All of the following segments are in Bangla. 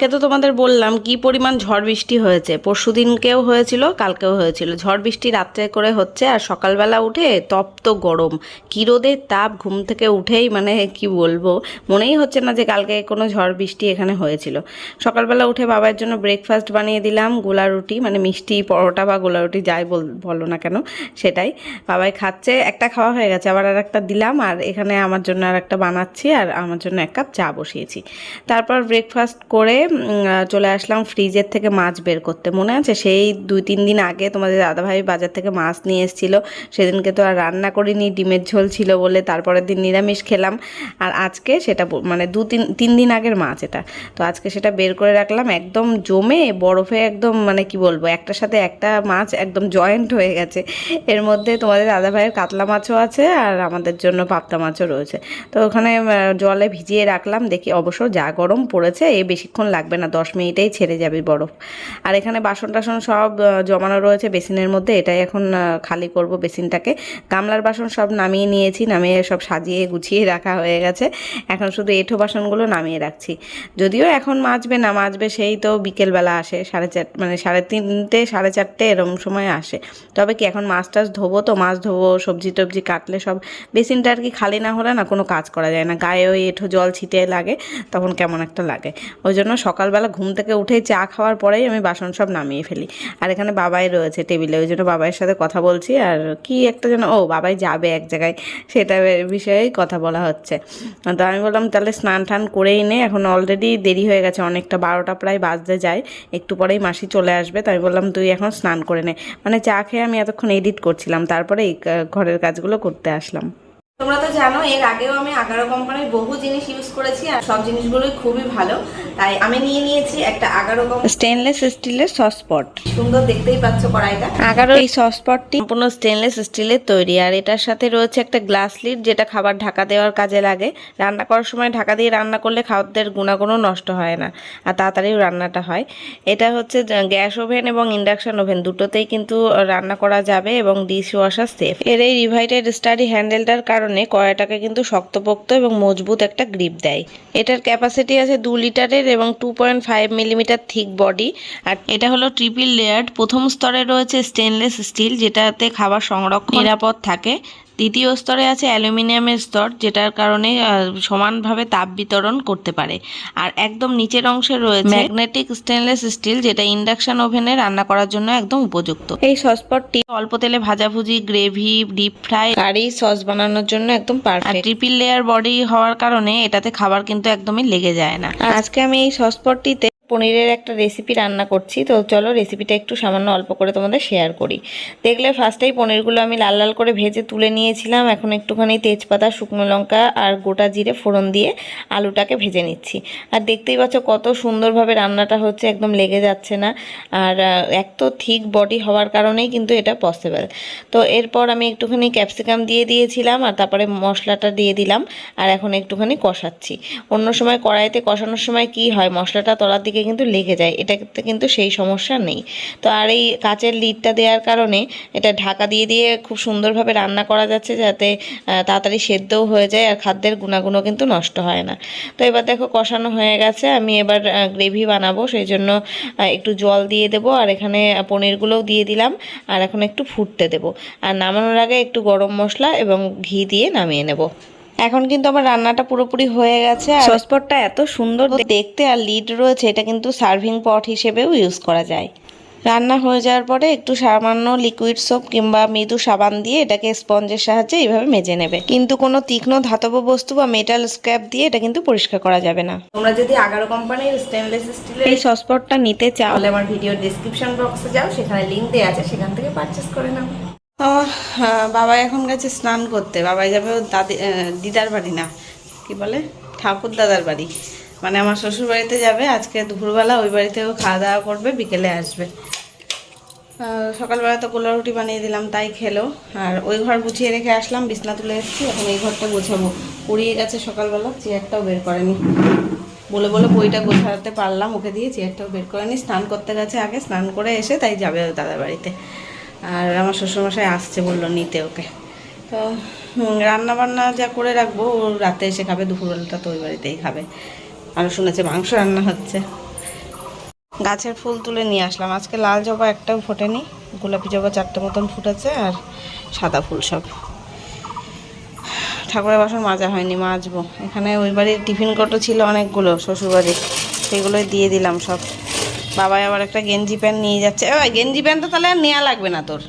কালকে তো তোমাদের বললাম কি পরিমাণ ঝড় বৃষ্টি হয়েছে। পরশু দিনকেও হয়েছিল, কালকেও হয়েছিল। ঝড় বৃষ্টি রাত্রে করে হচ্ছে আর সকালবেলা উঠে তপ্ত গরম। কি রোদের তাপ, ঘুম থেকে উঠেই মানে কি বলব? মনেই হচ্ছে না যে কালকে কোনো ঝড় বৃষ্টি এখানে হয়েছিল। সকালবেলা উঠে বাবার জন্য ব্রেকফাস্ট বানিয়ে দিলাম, গোলা রুটি মানে মিষ্টি, পরোটা বা গোলা রুটি যাই বল, বলো না কেন, সেটাই। বাবাই খাচ্ছে, একটা খাওয়া হয়ে গেছে, আবার আর একটা দিলাম আর এখানে আমার জন্য আর একটা বানাচ্ছি আর আমার জন্য এক কাপ চা বসিয়েছি। তারপর ব্রেকফাস্ট করে চলে আসলাম ফ্রিজের থেকে মাছ বের করতে। মনে আছে? সেই দুই, তিন দিন আগে তোমাদের দাদাভাই বাজার থেকে মাছ নিয়ে এসেছিল। সেদিনকে তো আর রান্না করিনি, ডিমের ঝোল ছিল বলে তারপরের দিন নিরামিষ খেলাম। আর আজকে সেটা মানে দু, তিন তিন দিন আগের মাছ এটা। তো আজকে সেটা বের করে রাখলাম, একদম জমে বরফে একদম মানে কি বলব, একটার সাথে একটা মাছ একদম জয়েন্ট হয়ে গেছে। এর মধ্যে তোমাদের দাদাভাইয়ের কাতলা মাছও আছে আর আমাদের জন্য পাবদা মাছও রয়েছে। তো ওখানে জলে ভিজিয়ে রাখলাম, দেখি অবশ্য যা গরম পড়েছে এ বেশিক্ষণ লাগবে না, দশ মিনিটেই ছেড়ে যাবে বরফ। আর এখানে বাসন টাসন সব জমানো রয়েছে বেসিনের মধ্যে, এটাই এখন খালি করব বেসিনটাকে। গামলার বাসন সব নামিয়ে নিয়েছি, নামিয়ে সব সাজিয়ে গুছিয়ে রাখা হয়ে গেছে। এখন শুধু এঁঠো বাসনগুলো নামিয়ে রাখছি। যদিও এখন মাজবে না, মাজবে সেই তো বিকেলবেলা আসে, সাড়ে চার মানে সাড়ে তিনটে, সাড়ে চারটে এরম সময় আসে। তবে কি এখন মাছ টাছ ধোবো তো, মাছ ধোবো, সবজি টবজি কাটলে সব বেসিনটা আর কি খালি না হলে না কোনো কাজ করা যায় না। গায়ে ওই এঁঠো জল ছিটে লাগে, তখন কেমন একটা লাগে। ওই জন্য সকালবেলা ঘুম থেকে উঠেই চা খাওয়ার পরেই আমি বাসন সব নামিয়ে ফেলি। আর এখানে বাবাই রয়েছে টেবিলে, ওই জন্য বাবাইয়ের সাথে কথা বলছি। আর কি একটা যেন, ও বাবাই যাবে এক জায়গায়, সেটা বিষয়েই কথা বলা হচ্ছে। তো আমি বললাম, তাহলে স্নান টান করেই নে, এখন অলরেডি দেরি হয়ে গেছে, অনেকটা বারোটা প্রায় বাজতে যায়, একটু পরেই মাসি চলে আসবে। তাই বললাম, তুই এখন স্নান করে নে। মানে চা খেয়ে আমি এতক্ষণ এডিট করছিলাম তারপরে ঘরের কাজগুলো করতে আসলাম। তোমরা তো জানো এর আগেও আমি আগারো কোম্পানির বহু জিনিস ইউজ করেছি আর সব জিনিসগুলোই খুবই ভালো। তাই আমি নিয়ে নিয়েছি একটা আগারো স্টেনলেস স্টিলের সসপট সুন্দর দেখতেই পাচ্ছ কড়াইটা। আগারো এই সসপটটি সম্পূর্ণ স্টেনলেস স্টিলের তৈরি আর এটার সাথে রয়েছে একটা গ্লাস লিড যেটা খাবার ঢাকা দেওয়ার কাজে লাগে। রান্না করার সময় ঢাকা দিয়ে রান্না করলে খাদ্যের গুণাগুণও নষ্ট হয় না আর তাড়াতাড়িও রান্নাটা হয়। এটা হচ্ছে গ্যাস ওভেন এবং ইন্ডাকশন ওভেন দুটোতেই কিন্তু রান্না করা যাবে এবং ডিশ ওয়াশার সেফ এর এই রিভাইটেড স্টাডি হ্যান্ডেলটার কারণে কড়াইটাকে কিন্তু শক্তপোক্ত এবং মজবুত একটা গ্রিপ দেয়। এটার ক্যাপাসিটি আছে দু লিটারের এবং two point five millimetre thick body আর এটা হলো ট্রিপল লেয়ার্ড প্রথম স্তরে রয়েছে স্টেনলেস স্টিল যেটাতে খাবার সংরক্ষণ নিরাপদ থাকে। দ্বিতীয় স্তরে আছে অ্যালুমিনিয়ামের স্তর যেটার কারণে সমানভাবে তাপ বিতরণ করতে পারে। আর একদম নিচের অংশে রয়েছে ম্যাগনেটিক স্টেনলেস স্টিল যেটা ইন্ডাকশন ওভেনে রান্না করার জন্য একদম উপযুক্ত। এই সসপটটি অল্প তেলে ভাজাভুজি gravy deep fry curry sauce বানানোর জন্য একদম পারফেক্ট ট্রিপল লেয়ার বডি হওয়ার কারণে এটাতে খাবার কিন্তু একদমই লেগে যায় না। আজকে আমি এই সসপটটিতে পনিরের একটা রেসিপি রান্না করছি। তো চলো রেসিপিটা একটু সামান্য অল্প করে তোমাদের শেয়ার করি। দেখলে ফার্স্টেই পনিরগুলো আমি লাল লাল করে ভেজে তুলে নিয়েছিলাম। এখন একটুখানি তেজপাতা, শুকনো লঙ্কা আর গোটা জিরে ফোড়ন দিয়ে আলুটাকে ভেজে নিচ্ছি। আর দেখতেই পাচ্ছ কত সুন্দরভাবে রান্নাটা হচ্ছে, একদম লেগে যাচ্ছে না। আর এক তো থিক বডি হওয়ার কারণেই কিন্তু এটা পসিবল তো এরপর আমি একটুখানি ক্যাপসিকাম দিয়ে দিয়েছিলাম আর তারপরে মশলাটা দিয়ে দিলাম। আর এখন একটুখানি কষাচ্ছি। অন্য সময় কড়াইতে কষানোর সময় কি হয়? মশলাটা তলার দিকে কিন্তু লেগে যায়, এটাতে কিন্তু সেই সমস্যা নেই। তো আর এই কাচের লিডটা দেওয়ার কারণে এটা ঢাকা দিয়ে দিয়ে খুব সুন্দরভাবে রান্না করা যাচ্ছে যাতে তাড়াতাড়ি সেদ্ধও হয়ে যায় আর খাদ্যের গুণাগুণও কিন্তু নষ্ট হয় না। তো এবার দেখো কষানো হয়ে গেছে, আমি এবার গ্রেভি বানাবো, সেই জন্য একটু জল দিয়ে দেবো আর এখানে পনিরগুলোও দিয়ে দিলাম আর এখন একটু ফুটতে দেবো। আর নামানোর আগে একটু গরম মশলা এবং ঘি দিয়ে নামিয়ে নেব। এখন কিন্তু আমার রান্নাটা পুরোপুরি হয়ে গেছে আর সসপটটা এত সুন্দর দেখতে আর লিড রয়েছে এটা কিন্তু সার্ভিং পট হিসেবেও ইউজ করা যায়। রান্না হয়ে যাওয়ার পরে একটু সামান্য লিকুইড সোপ কিংবা মৃদু সাবান দিয়ে এটাকে স্পঞ্জের সাহায্যে এইভাবে মেজে নেবে। কিন্তু কোনো তীক্ষ্ণ ধাতব বস্তু বা মেটাল স্ক্র্যাপ দিয়ে এটা কিন্তু পরিষ্কার করা যাবে না। তোমরা যদি আগারো কোম্পানির স্টেনলেস স্টিলের এই সসপটটা নিতে চাও তাহলে আমার ভিডিও ডিসক্রিপশন বক্সে যাও সেখানে লিংক দেওয়া আছে সেখান থেকে পারচেস করে নাও। আহ, বাবা এখন গেছে স্নান করতে। বাবাই যাবে দাদি দিদার বাড়ি না কি বলে? ঠাকুর দাদার বাড়ি। মানে আমার শ্বশুর বাড়িতে যাবে আজকে দুপুরবেলা ওই বাড়িতেও খাওয়া দাওয়া করবে বিকেলে আসবে। সকালবেলা তো গোলা রুটি বানিয়ে দিলাম তাই খেলো। আর ওই ঘর গুছিয়ে রেখে আসলাম বিছনা তুলে এসেছি এখন এই ঘরটা গোছাবো। পুড়িয়ে গেছে সকালবেলা চেয়ারটাও বের করেনি। বলে বলে বইটা গোছাতে পারলাম ওকে দিয়ে চেয়ারটাও বের করেনি। স্নান করতে গেছে আগে স্নান করে এসে তাই যাবে দাদার বাড়িতে। আর আমার শ্বশুরমশাই আসছে বলল নিতে ওকে। তো রান্না বান্না যা করে রাখব, ও রাতে এসে খাবে দুপুরবেলাটা তো ওই বাড়িতেই খাবে। আরও শুনেছে মাংস রান্না হচ্ছে। গাছের ফুল তুলে নিয়ে আসলাম। আজকে লাল জবা একটাও ফোটেনি, গোলাপি জবা চারটে মতন ফুটেছে আর সাদা ফুল সব। ঠাকুরের বাসন মাজা হয়নি, মাজবো। এখানে ওই বাড়ির টিফিন কটো ছিল অনেকগুলো, শ্বশুরবাড়ির। সেগুলোই দিয়ে দিলাম সব। বাবাই আবার একটা গেঞ্জি প্যান্ট নিয়ে যাচ্ছে। ওই গেঞ্জি প্যান্ট তো তাহলে আর নেওয়া লাগবে না তোর।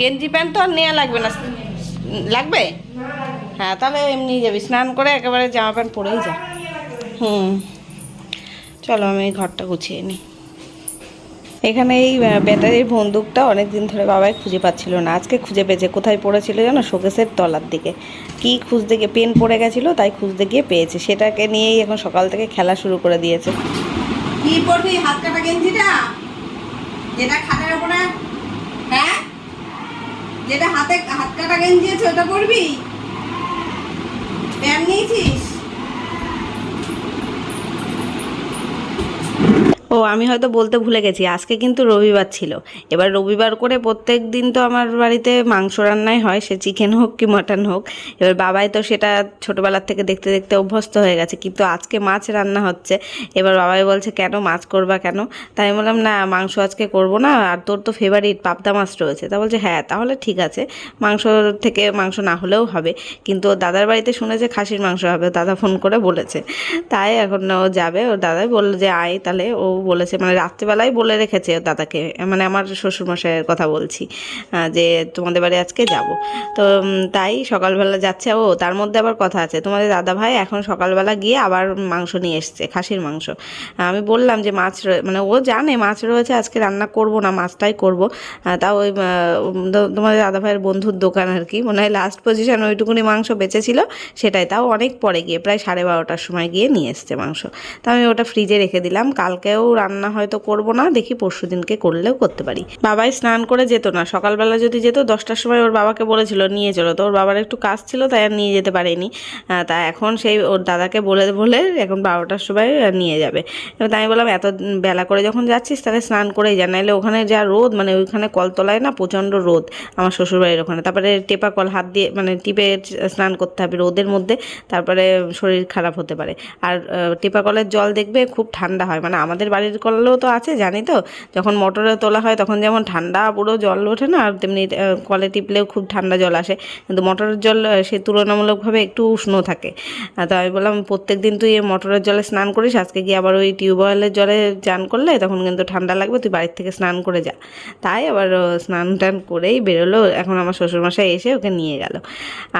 গেঞ্জি প্যান্ট তো আর নেওয়া লাগবে না। লাগবে? হ্যাঁ তাহলে এমনি যাবি। স্নান করে একেবারে জামা প্যান্ট পরেই যা। হুম। চলো আমি ঘরটা গুছিয়ে নিই এখানে এই ব্যাটারির বন্দুকটা অনেক দিন ধরে বাবাই খুঁজে পাচ্ছিল না। আজকে খুঁজে পেয়েছে। কোথায় পড়েছিল জানো? শোকেসের তলার দিকে। কি খুঁজতে গিয়ে, পেন পড়ে গেছিল, তাই খুঁজতে গিয়ে পেয়েছে। সেটাকে নিয়েই এখন সকাল থেকে খেলা শুরু করে দিয়েছে। কি পরবি হাত কাটা গেঞ্জিটা? যেটা খাটের উপরে হ্যাঁ? যেটা হাতে হাত কাটা গেঞ্জি আছে, ওটা পরবি? প্যান্ট নিয়েছিস? ও, আমি হয়তো বলতে ভুলে গেছি, আজকে কিন্তু রবিবার ছিল। এবার রবিবার করে প্রত্যেক দিন তো আমার বাড়িতে মাংস রান্নাই হয়, সে চিকেন হোক কি মাটন হোক। এবার বাবাই তো সেটা ছোটোবেলার থেকে দেখতে দেখতে অভ্যস্ত হয়ে গেছে, কিন্তু আজকে মাছ রান্না হচ্ছে। এবার বাবাই বলছে, কেন মাছ করবা কেন? তাই বললাম, না, মাংস আজকে করব না, আর তোর তো ফেভারিট পাবদা মাছ রয়েছে। তা বলছে হ্যাঁ তাহলে ঠিক আছে, মাংস থেকে মাংস না হলেও হবে। কিন্তু দাদার বাড়িতে শুনেছে খাসির মাংস হবে দাদা ফোন করে বলেছে। তাই এখন ও যাবে, ওর দাদাই বলল যে, আয় তাহলে। ও বলেছে মানে রাত্রেবেলায় বলে রেখেছে দাদাকে মানে আমার শ্বশুরমশাইয়ের কথা বলছি যে তোমাদের বাড়ি আজকে যাব। তো তাই সকালবেলা যাচ্ছে, ও তার মধ্যে আবার কথা আছে, তোমাদের দাদা ভাই এখন সকালবেলা গিয়ে আবার মাংস নিয়ে এসছে, খাসির মাংস। আমি বললাম যে মাছ মানে ও জানে মাছ রয়েছে, আজকে রান্না করব না, মাছটাই করব। তাও ওই তো- তোমাদের দাদা ভাইয়ের বন্ধুর দোকান আর কি, মনে হয় লাস্ট পজিশন ওইটুকুনি মাংস বেঁচেছিল, সেটাই। তাও অনেক পরে গিয়ে, প্রায় সাড়ে বারোটার সময় গিয়ে নিয়ে এসছে মাংস। তা আমি ওটা ফ্রিজে রেখে দিলাম, কালকেও রান্না হয়তো করব না, দেখি পরশু দিনকে করলেও করতে পারি। বাবাই স্নান করে যেত না, সকালবেলা যদি যেত, দশটার সময় ওর বাবাকে বলেছিল নিয়ে চলো। তো ওর বাবার একটু কাজ ছিল, তাই আর নিয়ে যেতে পারেনি। তা এখন সেই ওর দাদাকে বলে বলে এখন বারোটার সময় নিয়ে যাবে। এবার তাই আমি বললাম, এত বেলা করে যখন যাচ্ছিস, তাহলে স্নান করেই যা। নাহলে ওখানে যা রোদ মানে ওইখানে কলতলায় না প্রচণ্ড রোদ আমার শ্বশুরবাড়ির ওখানে। তারপরে টেপা কল, হাত দিয়ে মানে টিপে স্নান করতে হবে রোদের মধ্যে, তারপরে শরীর খারাপ হতে পারে। আর টেপা কলের জল দেখবে খুব ঠান্ডা হয় মানে আমাদের বাড়ির কলেও তো আছে, জানি তো। যখন মোটরে তোলা হয় তখন যেমন ঠান্ডা পুরো জল ওঠে না, আর তেমনি কলে টিপলেও খুব ঠান্ডা জল আসে। কিন্তু মোটরের জল সে তুলনামূলকভাবে একটু উষ্ণ থাকে। তো আমি বললাম, প্রত্যেক দিন তুই মোটরের জলে স্নান করিস, আজকে গিয়ে আবার ওই টিউবওয়েলের জলে চান করলে তখন কিন্তু ঠান্ডা লাগবে, তুই বাড়ির থেকে স্নান করে যা। তাই আবার স্নান টান করেই বেরোলো, এখন আমার শ্বশুরমশাই এসে ওকে নিয়ে গেল।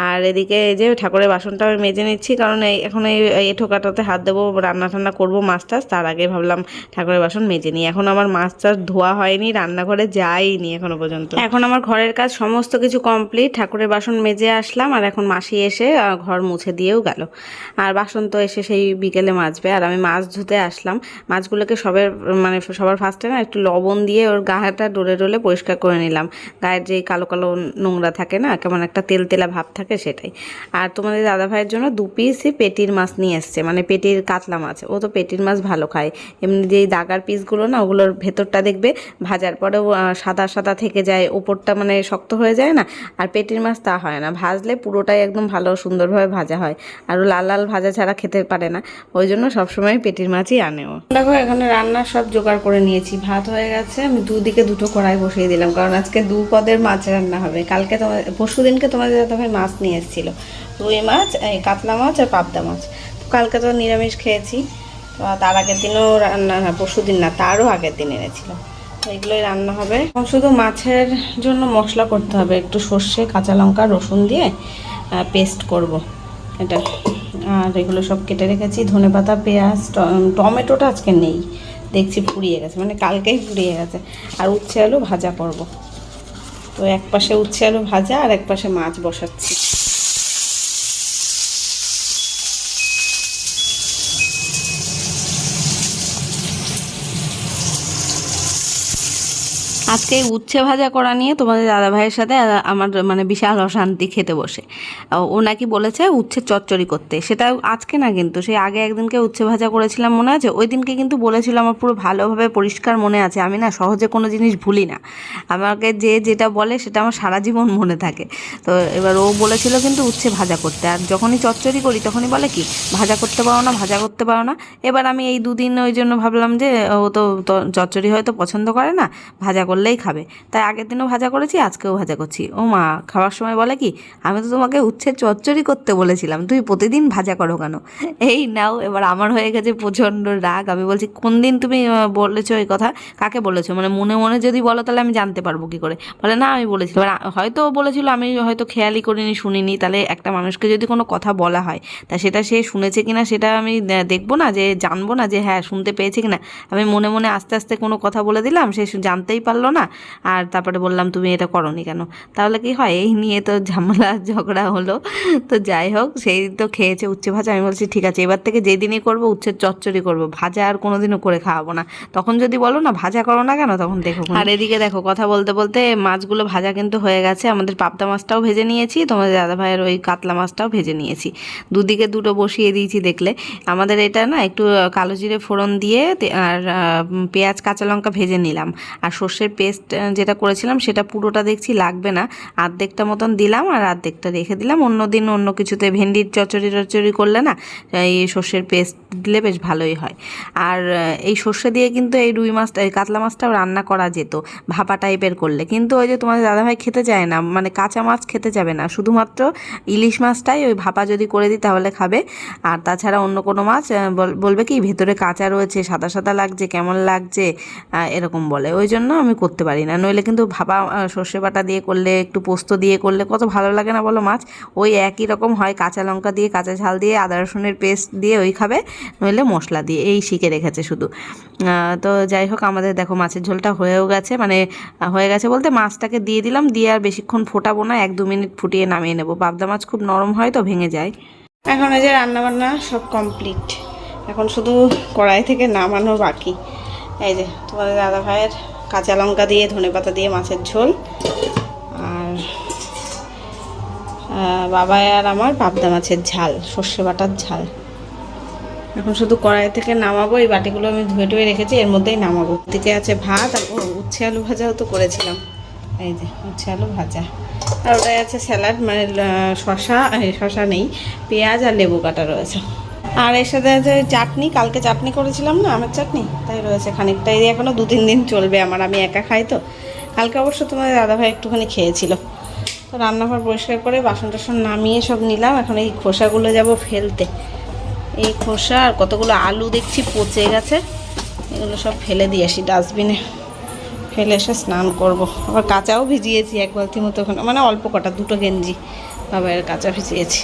আর এদিকে যে ঠাকুরের বাসনটা আমি মেজে নিচ্ছি, কারণ এখন এই এঁঠো কাটাতে হাত দেবো, রান্না টান্না করব মাছ টাছ তার আগে ভাবলাম ঠাকুরের বাসন মেজে নিই। এখন আমার মাছ টাছ ধোয়া হয়নি, রান্নাঘরে যাইনি এখনও পর্যন্ত। এখন আমার ঘরের কাজ সমস্ত কিছু কমপ্লিট, ঠাকুরের বাসন মেজে আসলাম আর এখন মাসি এসে ঘর মুছে দিয়েও গেল। আর বাসন তো এসে সেই বিকেলে মাজবে। আর আমি মাছ ধুতে আসলাম। মাছগুলোকে সবের মানে সবার ফার্স্টে না একটু লবণ দিয়ে ওর গায়েটা ডলে ডোলে পরিষ্কার করে নিলাম। গায়ের যে কালো কালো নোংরা থাকে না, কেমন একটা তেল তেলা ভাব থাকে সেটাই। আর তোমাদের দাদা ভাইয়ের জন্য দু পিসই পেটির মাছ নিয়ে এসছে। মানে পেটির কাতলা মাছ। ও তো পেটির মাছ ভালো খায়। এমনি যেই দাগার পিসগুলো না, ওগুলোর ভেতরটা দেখবে, ভাজার পরেও সাদা সাদা থেকে যায়, ওপরটা মানে শক্ত হয়ে যায় না, আর পেটির মাছ তা হয় না। ভাজলে পুরোটাই একদম ভালো সুন্দরভাবে ভাজা হয়, আর লাল লাল ভাজা ছাড়া খেতে পারে না, ওই জন্য সবসময় পেটির মাছই আনেও দেখো, এখানে রান্নার সব জোগাড় করে নিয়েছি, ভাত হয়ে গেছে, আমি দুদিকে দুটো কড়াই বসিয়ে দিলাম, কারণ আজকে দু পদের মাছ রান্না হবে, কালকে তোমার পরশু দিনকে তোমাদের ভাই মাছ নিয়ে এসেছিল, রুই মাছ কাতলা মাছ আর পাবদা মাছ, তো কালকে তো নিরামিষ খেয়েছি তার আগের দিনও রান্না হ্যাঁ পরশু দিন না, তারও আগের দিন এনেছিল। এগুলোই রান্না হবে। শুধু মাছের জন্য মশলা করতে হবে। একটু সর্ষে, কাঁচা লঙ্কা, রসুন দিয়ে পেস্ট করব। এটা। আর এগুলো সব কেটে রেখেছি। ধনে পাতা পেঁয়াজ টমেটোটা আজকে নেই। দেখছি ফুরিয়ে গেছে মানে কালকেই ফুরিয়ে গেছে। আর উচ্ছে আলু ভাজা করব। তো এক পাশে উচ্ছে আলু ভাজা আর এক পাশে মাছ বসাচ্ছি। এই উচ্ছে ভাজা করা নিয়ে তোমাদের দাদা ভাইয়ের সাথে আমার মানে বিশাল অশান্তি খেতে বসে। ও নাকি বলেছে উচ্ছে চচ্চড়ি করতে। সেটা আজকে না কিন্তু, সেই আগে একদিনকে উচ্ছে ভাজা করেছিলাম মনে আছে, ওই দিনকে কিন্তু বলেছিল আমার পুরো ভালোভাবে পরিষ্কার মনে আছে। আমি না সহজে কোনো জিনিস ভুলি না। আমাকে যে যেটা বলে, সেটা আমার সারা জীবন মনে থাকে। তো এবার ও বলেছিল কিন্তু উচ্ছে ভাজা করতে। আর যখনই চচ্চড়ি করি, তখনই বলে কি, ভাজা করতে পারো না, ভাজা করতে পারো না। এবার আমি এই দুদিন ওই জন্য ভাবলাম যে, ও তো, চচ্চড়ি হয়তো পছন্দ করে না, ভাজা করলেই খাবে। তাই আগের দিনও ভাজা করেছি, আজকেও ভাজা করছি। ও মা, খাওয়ার সময় বলে কি, আমি তো তোমাকে উচ্ছে চচ্চড়ি করতে বলেছিলাম তুই প্রতিদিন ভাজা করো কেন? এই নাও, এবার আমার হয়ে গেছে প্রচণ্ড রাগ। আমি বলছি, কোন দিন তুমি বলেছ এই কথা? কাকে বলেছ? মানে মনে মনে যদি বলো, তাহলে আমি জানতে পারব কি করে। বলে, না, আমি বলেছি। এবার হয়তো বলেছিল, আমি হয়তো খেয়ালই করিনি, শুনিনি। তাহলে একটা মানুষকে যদি কোনো কথা বলা হয়, তা সেটা সে শুনেছে কিনা, সেটা আমি দেখব না যে, জানব না যে হ্যাঁ শুনতে পেয়েছে কিনা। আমি মনে মনে আস্তে আস্তে কোনো কথা বলে দিলাম সে, জানতেই পারল না। আর তারপরে বললাম, তুমি এটা করনি কেন? তাহলে কি হয়? এই নিয়ে তো ঝামেলা, ঝগড়া হলো। তো যাই হোক, সেই তো খেয়েছে উচ্ছে ভাজা। আমি বলছি, ঠিক আছে, এবার থেকে যেই দিনই করব, উচ্ছের চচ্চড়ি করব। ভাজা আর কোনোদিনও করে খাওয়াবো না। তখন যদি বলো না, ভাজা করো না কেন? তখন দেখো আর এদিকে দেখো, কথা বলতে বলতে মাছগুলো ভাজা কিন্তু হয়ে গেছে। আমাদের পাবদা মাছটাও ভেজে নিয়েছি, তোমাদের দাদা ভাইয়ের ওই কাতলা মাছটাও ভেজে নিয়েছি। দুদিকে দুটো বসিয়ে দিয়েছি দেখলে। আমাদের এটা না, একটু কালো জিরে ফোড়ন দিয়ে আর পেঁয়াজ, কাঁচা লঙ্কা ভেজে নিলাম। আর সর্ষের পেস্ট যেটা করেছিলাম সেটা পুরোটা দেখছি, লাগবে না। অর্ধেকটা মতন দিলাম আর অর্ধেকটা রেখে দিলাম। অন্য দিন অন্য কিছুতে ভেন্ডির চচড়ি টচ্চড়ি করলে না, এই সর্ষের পেস্ট দিলে বেশ ভালোই হয়। আর এই সর্ষে দিয়ে কিন্তু এই রুই মাছটা এই কাতলা মাছটাও রান্না করা যেত, ভাপা টাইপের করলে। কিন্তু ওই যে তোমাদের দাদাভাই খেতে চায় না মানে কাঁচা মাছ খেতে যাবে না। শুধুমাত্র ইলিশ মাছটাই ওই ভাপা যদি করে দিই তাহলে খাবে। আর তাছাড়া অন্য কোনো মাছ বল- বলবে কি, ভেতরে কাঁচা রয়েছে, সাদা সাদা লাগছে, কেমন লাগছে এরকম বলে। ওই জন্য আমি করতে পারি না। নইলে কিন্তু ভাপা সর্ষে বাটা দিয়ে করলে, একটু পোস্ত দিয়ে করলে কত ভালো লাগে না বলো মাছ? ওই একই রকম হয়, কাঁচা লঙ্কা দিয়ে, কাঁচা ঝাল দিয়ে, আদা, রসুনের পেস্ট দিয়ে ওই খাবে, নইলে মশলা দিয়ে, এই শিখে রেখেছে শুধু। তো যাই হোক, আমাদের দেখো মাছের ঝোলটা হয়েও গেছে মানে হয়ে গেছে বলতে মাছটাকে দিয়ে দিলাম, দিয়ে আর বেশিক্ষণ ফোটাবো না, এক দু মিনিট ফুটিয়ে নামিয়ে নেব। পাবদা মাছ খুব নরম হয় তো, ভেঙে যায়। এখন এই যে রান্নাবান্না সব কমপ্লিট। এখন শুধু কড়াই থেকে নামানো বাকি। এই যে তোমাদের দাদা ভাইয়ের কাঁচা লঙ্কা দিয়ে, ধনে পাতা দিয়ে, মাছের ঝোল। আর বাবাই আর আমার পাবদা মাছের ঝাল, সর্ষে বাটার ঝাল। এখন শুধু কড়াই থেকে নামাবো, এই বাটিগুলো আমি ধুয়ে টুয়ে রেখেছি, এর মধ্যেই নামাবো। দিকে আছে ভাত আর উচ্ছে আলু ভাজাও তো করেছিলাম। এই যে, উচ্ছে আলু ভাজা। আর ওটাই আছে স্যালাড মানে শশা শশা নেই, পেঁয়াজ আর লেবু কাটা রয়েছে। আর এর সাথে আছে চাটনি, কালকে চাটনি করেছিলাম না, আমের চাটনি? তাই রয়েছে খানিকটা এই এখনও দু তিন দিন চলবে আমার, আমি একা খাই তো। কালকে অবশ্য তোমার দাদাভাই একটুখানি খেয়েছিল। তো রান্নাঘর পরিষ্কার করে বাসন টাসন নামিয়ে সব নিলাম। এখন এই খোসাগুলো যাব ফেলতে। এই খোসা আর কতগুলো আলু দেখছি পচে গেছে। এগুলো সব ফেলে দিয়ে আসি ডাস্টবিনে। ফেলে এসে স্নান করব। আবার কাঁচাও ভিজিয়েছি এক বালতি মতো ওখানে মানে অল্প কটা, দুটো গেঞ্জি। বাবার কাঁচা ভিজিয়েছি।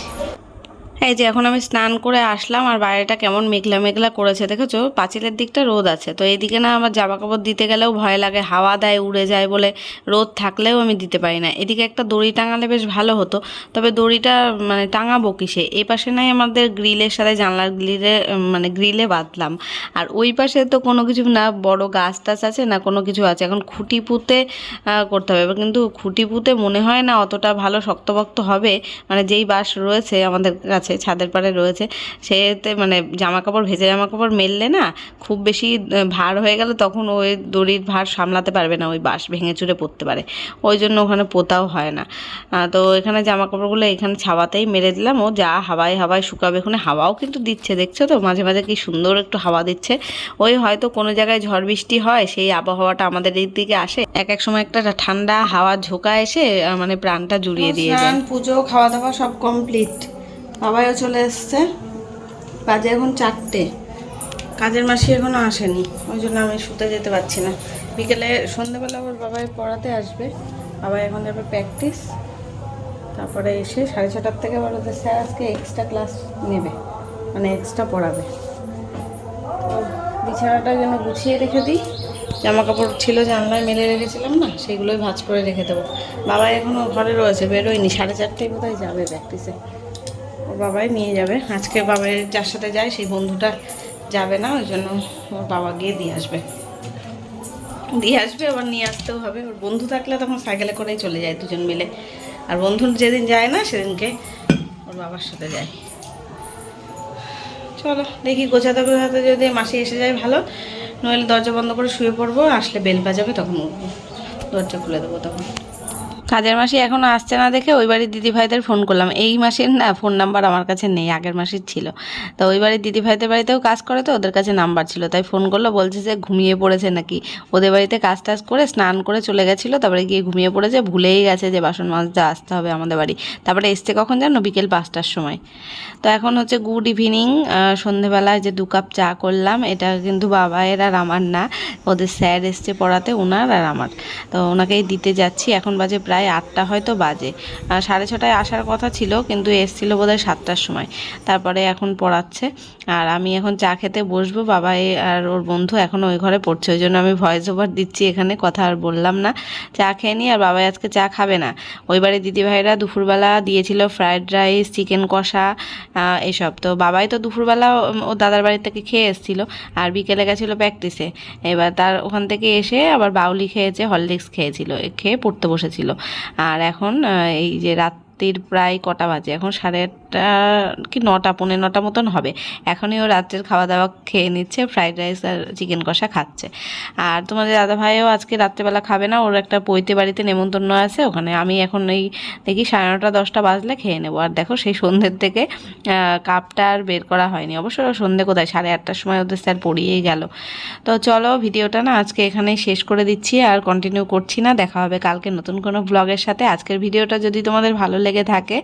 এই যে এখন আমি স্নান করে আসলাম আর বাইরেটা কেমন মেঘলা মেঘলা করেছে দেখেছ? পাঁচিলের দিকটা রোদ আছে। তো এইদিকে না আমার জামা কাপড় দিতে গেলেও ভয় লাগে, হাওয়া দেয়, উড়ে যায় বলে রোদ থাকলেও আমি দিতে পারি না। এদিকে একটা দড়ি টাঙালে বেশ ভালো হতো, তবে দড়িটা মানে টাঙাবো কিসে? এই পাশে নাই আমাদের গ্রিলের সাথে জানলার গ্রিলে মানে গ্রিলে বাঁধলাম। আর ওই পাশে তো কোনো কিছু না, বড় গাছ টাছ আছে না কোনো কিছু আছে। এখন খুঁটি পুঁতে করতে হবে। এবার কিন্তু খুঁটি পুঁতে মনে হয় না অতটা ভালো শক্তপোক্ত হবে। মানে যেই বাস রয়েছে আমাদের কাছে ছাদের পাড়ে রয়েছে। সেতে মানে জামা কাপড় ভেজে জামা কাপড় মেললে না খুব বেশি ভার হয়ে গেলে তখন ওই দড়ির ভার সামলাতে পারবে না ওই বাঁশ ভেঙে চুরে পড়তে পারে। ওই জন্য ওখানে পোতাও হয় না। তো এখানে জামা কাপড়গুলো এখানে ছাওয়াতেই মেরে দিলাম। ও যা হাওয়ায় হাওয়ায় শুকাবে ওখানে হাওয়াও কিন্তু দিচ্ছে দেখছ তো? মাঝে মাঝে কি সুন্দর একটু হাওয়া দিচ্ছে। ওই হয়তো কোনো জায়গায় ঝড় বৃষ্টি হয় সেই আবহাওয়াটা আমাদের এই দিকে আসে। এক এক সময় একটা ঠান্ডা হাওয়া ঝোঁকা এসে মানে প্রাণটা জুড়িয়ে দিয়ে যায়। পুজো খাওয়া দাওয়া সব কমপ্লিট বাবাইও চলে এসছে। বাজে এখন চারটে। কাজের মাসি এখনও আসেনি, ওই জন্য আমি শুতে যেতে পারছি না। বিকেলে সন্ধ্যেবেলা ওর বাবাই পড়াতে আসবে। বাবা এখন যাবে প্র্যাকটিস তারপরে এসে সাড়ে ছটার থেকে বলো যে স্যার, আজকে এক্সট্রা ক্লাস নেবে। মানে এক্সট্রা পড়াবে। তো বিছানাটা যেন গুছিয়ে রেখে দিই। জামা কাপড় ছিল, জানলায় মেলে রেখেছিলাম না সেগুলোই ভাঁজ করে রেখে দেবো। বাবা এখনও ঘরে রয়েছে, বেরোয়নি। সাড়ে চারটেয় বোধহয় যাবে প্র্যাকটিসে ওর বাবাই নিয়ে যাবে। আজকে বাবাই যার সাথে যায়, সেই বন্ধুটা যাবে না, ওই জন্য ওর বাবা গিয়ে দিয়ে আসবে। দিয়ে আসবে, আবার নিয়ে আসতেও হবে। ওর বন্ধু থাকলে তখন সাইকেলে করেই চলে যায় দুজন মিলে। আর বন্ধু যেদিন যায় না, সেদিনকে ওর বাবার সাথে যায়। চলো, দেখি গোছাতে গোছাতে যদি মাসি এসে যায় ভালো, নইলে দরজা বন্ধ করে শুয়ে পড়ব, আসলে বেল বাজাবে তখন উঠবো। দরজা খুলে দেবো তখন। কাজের মাসি এখনও আসছে না দেখে ওই বাড়ির দিদি ভাইদের ফোন করলাম। এই মাসের না ফোন নাম্বার আমার কাছে নেই, আগের মাসের ছিল। তো ওই বাড়ির দিদি ভাইদের বাড়িতেও কাজ করে তো, ওদের কাছে নাম্বার ছিল। তাই ফোন করল, বলছে যে ঘুমিয়ে পড়েছে নাকি। ওদের বাড়িতে কাজ টাজ করে স্নান করে চলে গেছিল, তারপরে গিয়ে ঘুমিয়ে পড়েছে, ভুলেই গেছে যে বাসন মাজতে আসতে হবে আমাদের বাড়ি। তারপরে এসছে কখন জানো? বিকেল পাঁচটার সময়। তো এখন হচ্ছে গুড ইভিনিং সন্ধেবেলায় যে দু কাপ চা করলাম, এটা কিন্তু বাবায়ের আর আমার না। ওদের স্যার এসছে পড়াতে ওনার আর আমার। তো ওনাকেই দিতে যাচ্ছি। এখন বাজে প্রায় আটটা হয়তো বাজে। সাড়ে ছটায় আসার কথা ছিল, কিন্তু এসছিল বোধহয় সাতটার সময়। তারপরে এখন পড়াচ্ছে। আর আমি এখন চা খেতে বসবো বাবা এ- আর ওর বন্ধু এখন ওই ঘরে পড়ছে, ওই জন্য আমি ভয়েস ওভার দিচ্ছি এখানে, কথা আর বললাম না। চা খেয়ে নিই আর বাবাই আজকে চা খাবে না। ওই বাড়ির দিদিভাইরা দুপুরবেলা দিয়েছিল ফ্রায়েড রাইস চিকেন কষা এসব। তো বাবাই তো দুপুরবেলা ও দাদার বাড়ি থেকে খেয়ে এসেছিল, আর বিকেলে গেছিল প্র্যাকটিসে এবার তার ওখান থেকে এসে আবার বাউলি খেয়েছে হরলিক্স খেয়েছিল, খেয়ে পড়তে বসেছিল। আর এখন এই যে রাত্রির প্রায় কটা বাজে এখন সাড়ে আটটা কি নটা, পৌনে নটা মতন হবে। এখনই ও রাত্রের খাওয়া দাওয়া খেয়ে নিচ্ছে, ফ্রাইড রাইস আর চিকেন কষা খাচ্ছে। আর তোমাদের দাদা ভাইও আজকে রাত্রেবেলা খাবে না, ওর একটা পৈতে বাড়িতে নেমন্তন্ন আছে, ওখানে আমি এখন এই দেখি সাড়ে নটা, দশটা বাজলে খেয়ে নেব। আর দেখো সেই সন্ধ্যের থেকে কাপটা আর বের করা হয়নি। অবশ্য সন্ধ্যে কোথায়? সাড়ে আটটার সময় ওদের স্যার পড়িয়েই গেল। তো চলো ভিডিওটা না আজকে এখানেই শেষ করে দিচ্ছি, আর কন্টিনিউ করছি না। দেখা হবে কালকে নতুন কোনো ব্লগের সাথে। আজকের ভিডিওটা যদি তোমাদের ভালো লেগে থাকে,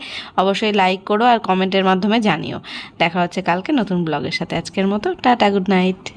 অবশ্যই লাইক করো কমেন্টের মাধ্যমে জানিও। দেখা হচ্ছে কালকে নতুন ব্লগের সাথে। আজকের মতো টাটা গুড নাইট।